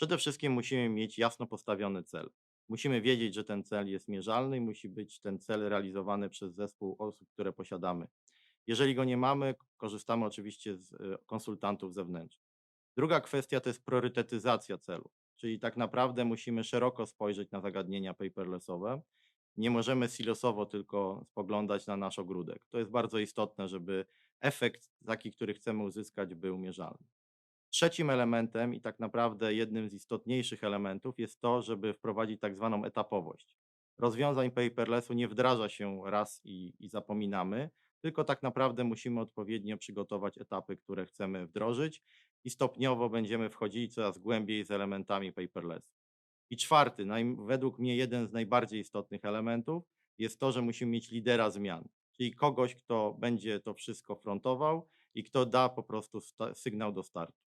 Przede wszystkim musimy mieć jasno postawiony cel. Musimy wiedzieć, że ten cel jest mierzalny i musi być ten cel realizowany przez zespół osób, które posiadamy. Jeżeli go nie mamy, korzystamy oczywiście z e, konsultantów zewnętrznych. Druga kwestia to jest priorytetyzacja celu, czyli tak naprawdę musimy szeroko spojrzeć na zagadnienia paperlessowe. Nie możemy silosowo tylko spoglądać na nasz ogródek. To jest bardzo istotne, żeby efekt taki, który chcemy uzyskać, był mierzalny. Trzecim elementem i tak naprawdę jednym z istotniejszych elementów jest to, żeby wprowadzić tak zwaną etapowość. Rozwiązań paperlessu nie wdraża się raz i, i zapominamy, tylko tak naprawdę musimy odpowiednio przygotować etapy, które chcemy wdrożyć i stopniowo będziemy wchodzili coraz głębiej z elementami paperlessu. I czwarty, naj, według mnie jeden z najbardziej istotnych elementów jest to, że musimy mieć lidera zmian, czyli kogoś, kto będzie to wszystko frontował i kto da po prostu sygnał do startu.